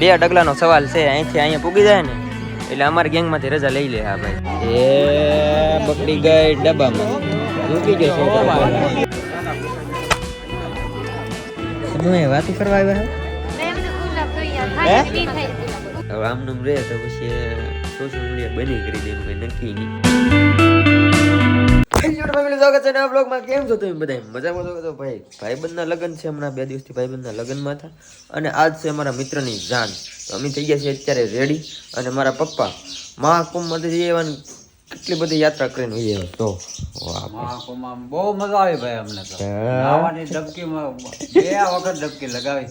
બે ડગલાનો સવાલ છે અહીંથી અહીંયા પૂગી જાય ને એટલે અમારી ગેંગમાંથી રજા લઈ લે હા ભાઈ. એ બકડી ગઈ ડબ્બામાં. રૂકી ગયો છો તમે વાતું કરવા આવ્યા હે? હવે આમનું રહે તો પછી સોશિયલ મીડિયા બની કરી દે કઈ નક્કી નહીં. સ્વાગત છે નવા બ્લોગમાં કેમ છો તમે બધા મજામાં છો? તો ભાઈ ભાઈબંધના લગ્ન છે હમણાં બે દિવસથી ભાઈબંધના લગ્નમાં હતા. અને આજ છે અમારા મિત્રની જાન. તો અમે થઈ ગયા છીએ અત્યારે રેડી અને મારા પપ્પા મહાકુંભમાંથી જઈ આવવાની કેટલી બધી યાત્રા કરીને જઈ આવ્યા. તો વાહ. મહાકુંભમાં બહુ મજા આવી ભાઈ અમને તો. નાવાની ડબકીમાં બે વખત ડબકી લગાવી.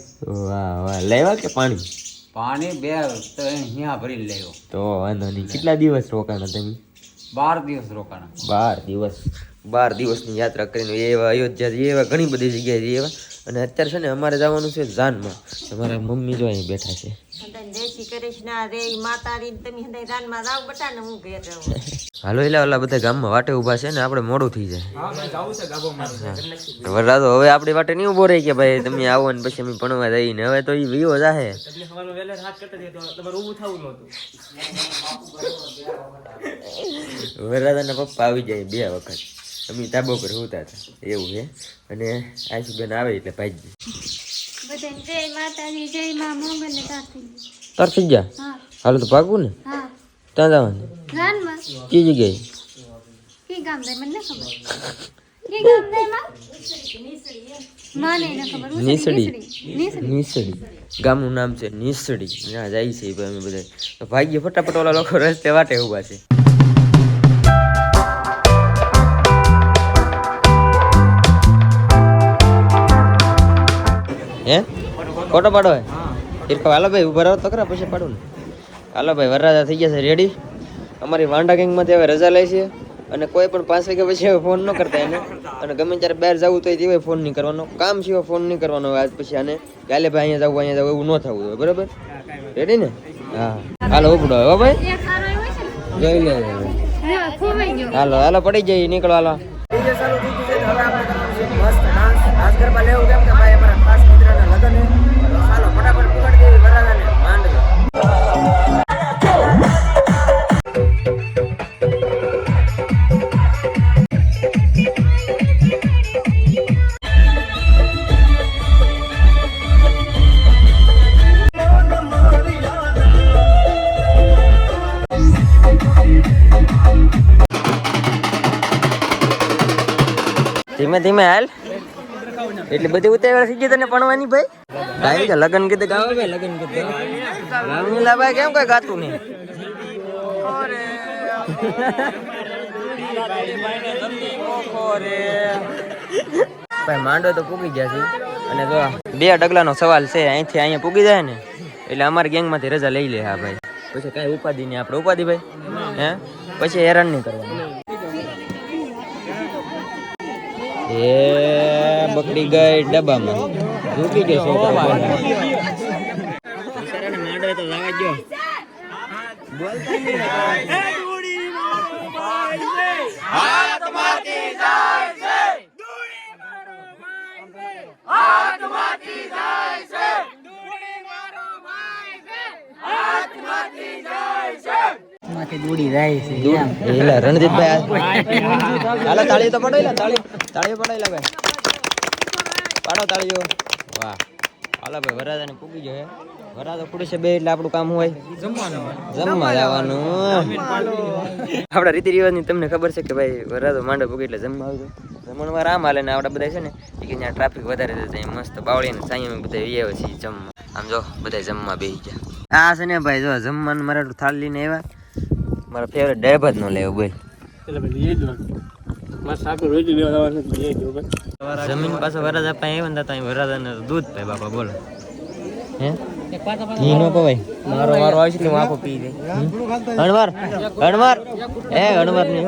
વાહ વાહ. લેવા કે પાણી? પાણી બે અહીંયા ભરી લેવો. તો વાંધો નહીં. કેટલા દિવસ રોકાણા તમે? બાર દિવસ રોકાણા. બાર દિવસ. બાર દિવસની યાત્રા કરીને એવા અયોધ્યા એવા ઘણી બધી જગ્યાએ એવા. અને અત્યારે છે ને અમારે જવાનું છે જાનમાં અમારા મમ્મી જો અહીં બેઠા છે. હાલો એલા ઓલા બધા ગામમાં વાટે ઊભા છે ને આપણે મોડું થઈ જાય. હા. વરરાજો હવે આપણી વાટે નહીં ઊભો રહી કે ભાઈ તમે આવો ને પછી અમે ભણવા જઈએ ને હવે તો એ વિવો જાહે. વરરાજાના પપ્પા આવી જાય બે વખત. અમે તાબો પર હોતા હતા એવું છે. અને આશુબેન આવે એટલે ભાઈ બધાને જય માતાજી જય માં ને ગયા. હા. હાલો તો ભાગવું ને? હા. ત્યાં જવાનું. કઈ જગ્યાએ? કી ગામ દે મને ખબર. કી ગામ દે માં? માને ન ખબર નીસડી. નીસડી. નીસડી. ગામનું નામ છે નીસડી. ત્યાં જાય છે ભાઈ અમે બધા ભાગ્ય ફટાફટ ઓલા લોકો રસ્તે વાટે ઊભા છે. હે? ફોટો પાડો હે? ઈરખા હાલો ભાઈ ઊભા રહો તો ખરા પછી પાડું ને. હાલો ભાઈ વરરાજા થઈ ગયા છે રેડી અમારી વાંડા ગેંગમાંથી હવે રજા લે છે અને કોઈ પણ પાંચ વાગ્યા પછી હવે ફોન ન કરતા એને. અને ગમે ત્યારે બહાર જવું તો તેવાય ફોન નહીં કરવાનો. કામ સિવાય ફોન નહીં કરવાનો આજ પછી આને. કાલે ભાઈ અહીંયા જવું અહીંયા જવું એવું ન થવું હોય બરાબર? રેડી ને? હા. હાલો ઉપડો હો ભાઈ? એક સારો એવો છે ને જોઈ લે. હાલો હાલો પડી જાય નીકળો હાલો. ધીમે ધીમે હાલ. એટલી બધી ઉતાવળ થઈ ગઈ તને ભણવાની ભાઈ? ગાય કે લગન કીધું ગાવા ભાઈ લગન કીધું રામલીલા ભાઈ કેમ કઈ ગાતું નહીં? ભાઈ, માંડો તો પૂગી ગયા છે. અને જો બે ડગલાનો સવાલ છે, અહીંથી અહીંયા પૂગી જાય ને, એટલે અમારી ગેંગમાંથી રજા લઈ લે હા ભાઈ. પછી કાંઈ ઉપાધિ નહીં, આપણે ઉપાધિ ભાઈ. હે? પછી હેરાન નહીં કરવાનું. એ બકડી ગઈ ડબ્બામાં. રૂકી ગયો છો માંડવે તો જવા ગયો એલા, રણજીતભાઈ હાલો તાળી તો પડાઈ લે તાળી તાળી પડાઈ લે ભાઈ. પાડો તાળીઓ. વાહ. હાલો ભાઈ હે. છે બે, એટલે આપણું કામ હોય. જમવા જવાનું. આપણા રીતિ રિવાજની તમને ખબર છે કે ભાઈ વરાદો માંડો પૂગે એટલે જમવા આવજો. જમણવાર આમ હાલે ને બધા છે ને કે ત્યાં ટ્રાફિક વધારે છે મસ્ત બાવળી ને સાંઈ બધા આવ્યા છીએ જમવા. આમ જો, બધા જમવા બેસી ગયા. આ છે ને ભાઈ, જો જમવાનું મારા થાળ લઈને આવ્યા. મારા ફેવરેટ ડાયભત નો લેવો બોલ જમીન પાસે વરાજા પાસે આવ્યા ને ત્યાં વરાજાને દૂધ પાય બાપા બોલો. હે? ઘી નો પવાય. મારો વારો આવશે પી એ અણવાર નહીં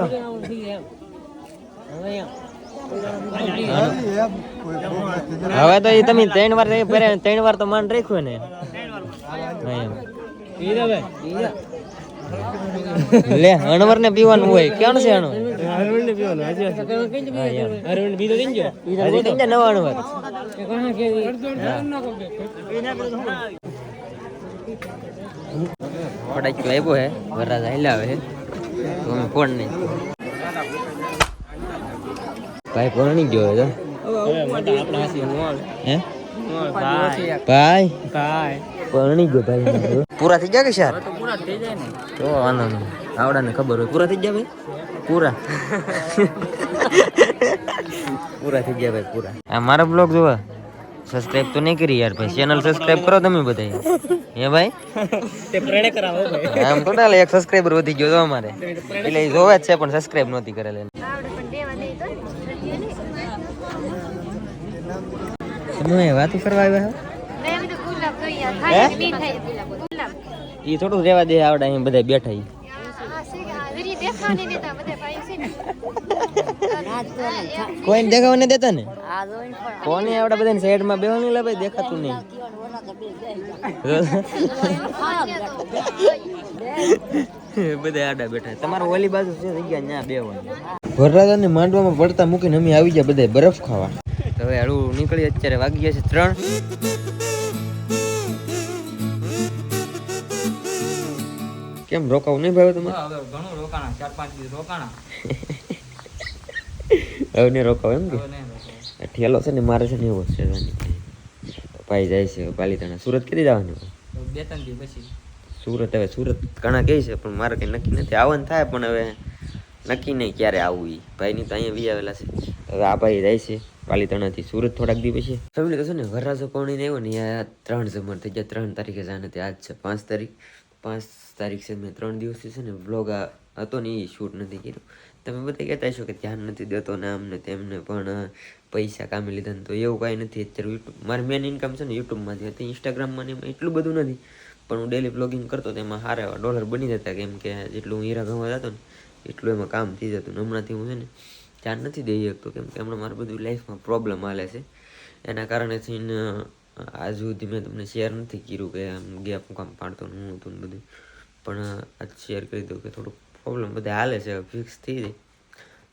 હવે તો એ તમે ત્રણ વાર રહી ત્રણ વાર તો માન રાખ્યું ને. લે હણવર ને પીવાનું હોય ક્યાં છે અણવર હા, એમ. હજી કઈ નવા અણવર ફટાક્યો આવ્યો હે વરરાજ હાલ્યા હે. તો અમે ફોન નહીં. ભાઈ ફોન નહીં ગયો હે? હે ભાઈ. પરણી ગયો ભાઈ પૂરા થઈ ગયા કે શાર? તો વાંધો નહીં. આવડાને ખબર હોય. પૂરા થઈ ગયા ભાઈ? પૂરા. પૂરા થઈ ગયા ભાઈ પૂરા. આ મારો બ્લોગ જોવા. સબસ્ક્રાઇબ તો નહીં કરી યાર ભાઈ. ચેનલ સબસ્ક્રાઇબ કરો તમે બધા હે ભાઈ? આમ તો ના એક સબસ્ક્રાઇબર વધી ગયો તો અમારે. એટલે એ જોવે જ છે પણ સબસ્ક્રાઇબ નહોતી કરેલી. આવડે પણ દેવા તમે વાતો કરવા આવ્યા મેં બધું ગુલાબ જોઈએ થાય કે નહીં થાય ગુલાબ ગુલાબ એ થોડું રેવા દે આવડે, અહીં બધા બેઠા ઈ. આ છે કે આ જરી દેખાવ નહીં દેતા ને? કોને આવડા બધા સાઈડમાં બેવાનું લે ભાઈ? દેખાતું નહીં બધા આડા બેઠા. તમારે ઓલી બાજુ છે જગ્યા ત્યાં બેવાનું ને માંડવામાં પડતા મૂકીને અમે આવી ગયા બધા બરફ ખાવા. હવે હળવું નીકળી અત્યારે વાગી ગયા છે ત્રણ. કેમ રોકાવું નહીં ભાઈ તમારે? ઘણું રોકાણા ચાર પાંચ દિવસ રોકાણા. હવે નહીં રોકાવ એમ કે? ઠેલો છે ને મારે છે ને એવો છે ભાઈ જાય છે પાલીતાણા. સુરત કેટલી જવાનું? બે ત્રણ દિવસ પછી. સુરત હવે સુરત ઘણા કહે છે પણ મારે કંઈ નક્કી નથી. આવવાનું થાય પણ હવે નક્કી નહીં ક્યારે આવવું ઈ. ભાઈની તો અહીંયા વી આવેલા છે. હવે આ ભાઈ જાય છે પાલીતાણાથી સુરત થોડાક દી પછી. ફેમિલી છે ને વરરાજો કોણી ને આવ્યો ને આ ત્રણ જમણ થઈ ગયા. ત્રણ તારીખે જાણે આજ છે પાંચ તારીખ. પાંચ તારીખ છે, મેં ત્રણ દિવસથી છે ને વ્લોગ હતો ને એ શૂટ નથી કર્યું. તમે બધા કહેતા હશો કે ધ્યાન નથી દેતો ને આમને તેમને પણ પૈસા કામે લીધા તો એવું કાંઈ નથી. અત્યારે યુટ્યુબ મારી મેન ઇન્કમ છે ને યુટ્યુબમાંથી હતી ઇન્સ્ટાગ્રામમાં ને એટલું બધું નથી. પણ હું ડેલી બ્લોગિંગ કરતો તો એમાં સારા એવા ડોલર બની જતા કેમ કે જેટલું હું હીરા ગમવા જતો ને એટલું એમાં કામ થઈ જતું. હમણાંથી હું છે ને ધ્યાન નથી દઈ શકતો કેમ કે હમણાં મારું બધું લાઈફમાં પ્રોબ્લેમ હાલે છે. એના કારણે થઈને આજ સુધી મેં તમને શેર નથી કર્યું કે આમ ગેપ કામ પાડતો હું હતું બધું. પણ આજ શેર કરી દઉં કે થોડુંક પ્રોબ્લેમ બધા હાલે છે ફિક્સ થઈ જાય.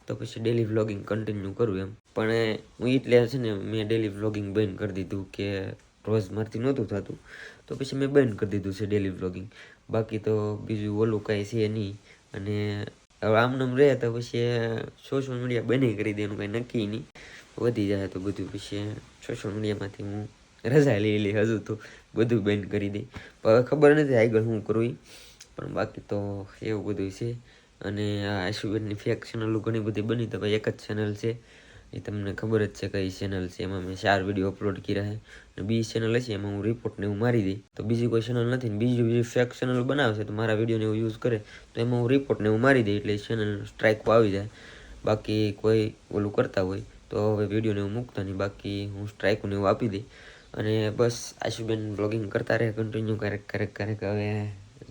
તો પછી ડેલી વ્લોગિંગ કન્ટિન્યુ કરું એમ. પણ હું એટલે છે ને, મેં ડેલી વ્લોગિંગ બંધ કરી દીધું કે રોજ મારથી નહોતું થતું. તો પછી મેં બંધ કરી દીધું છે ડેલી વ્લોગિંગ બાકી તો બીજું ઓલું કાંઈ છે નહીં. અને હવે આમનામ રહે તો પછી સોશિયલ મીડિયા બંધ કરી દે, એનું કાંઈ નક્કી નહીં. વધી જાય તો બધું. પછી સોશિયલ મીડિયામાંથી હું રજા લઈ લે હજુ તો બધું બંધ કરી દઈ હવે ખબર નથી આગળ હું કરું. પણ બાકી તો એવું બધું છે. અને આ આશુબેનની ફેક ચેનલો ઘણી બધી બની તો ભાઈ એક જ ચેનલ છે. એ તમને ખબર જ છે કઈ ચેનલ છે. એમાં મેં ચાર વીડિયો અપલોડ કર્યા છે. અને બીજી ચેનલ હશે, એમાં હું રિપોર્ટને એવું મારી દઈ તો બીજી કોઈ ચેનલ નથી ને બીજી બીજી ફેક ચેનલ બનાવશે, તો મારા વિડીયોને એવું યુઝ કરે, તો એમાં હું રિપોર્ટને એવું મારી દઈ એટલે ચેનલ સ્ટ્રાઇક આવી જાય. બાકી કોઈ ઓલું કરતા હોય, તો હવે વિડીયોને એવું મૂકતા નહીં. બાકી હું સ્ટ્રાઇકને એવું આપી દઈ અને બસ આશુબેન બ્લોગિંગ કરતા રહે કન્ટિન્યુ ક્યારેક ક્યારેક ક્યારેક. હવે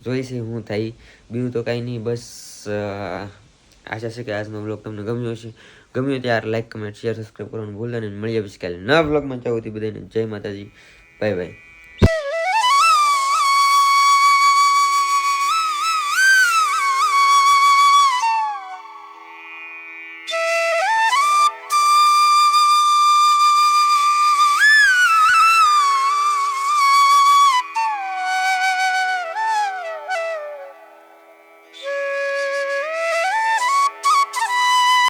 જોઈશે હું થાય બીજું તો કાંઈ નહીં, બસ આશા છે કે આજનો બ્લોગ તમને ગમ્યો હશે. ગમ્યો ત્યારે લાઈક કમેન્ટ શેર સબસ્ક્રાઈબ કરવાનું ભૂલતા નહીં. મળીએ પછી કાલે નવા બ્લોગમાં ચાહું બધાને જય માતાજી. Bye bye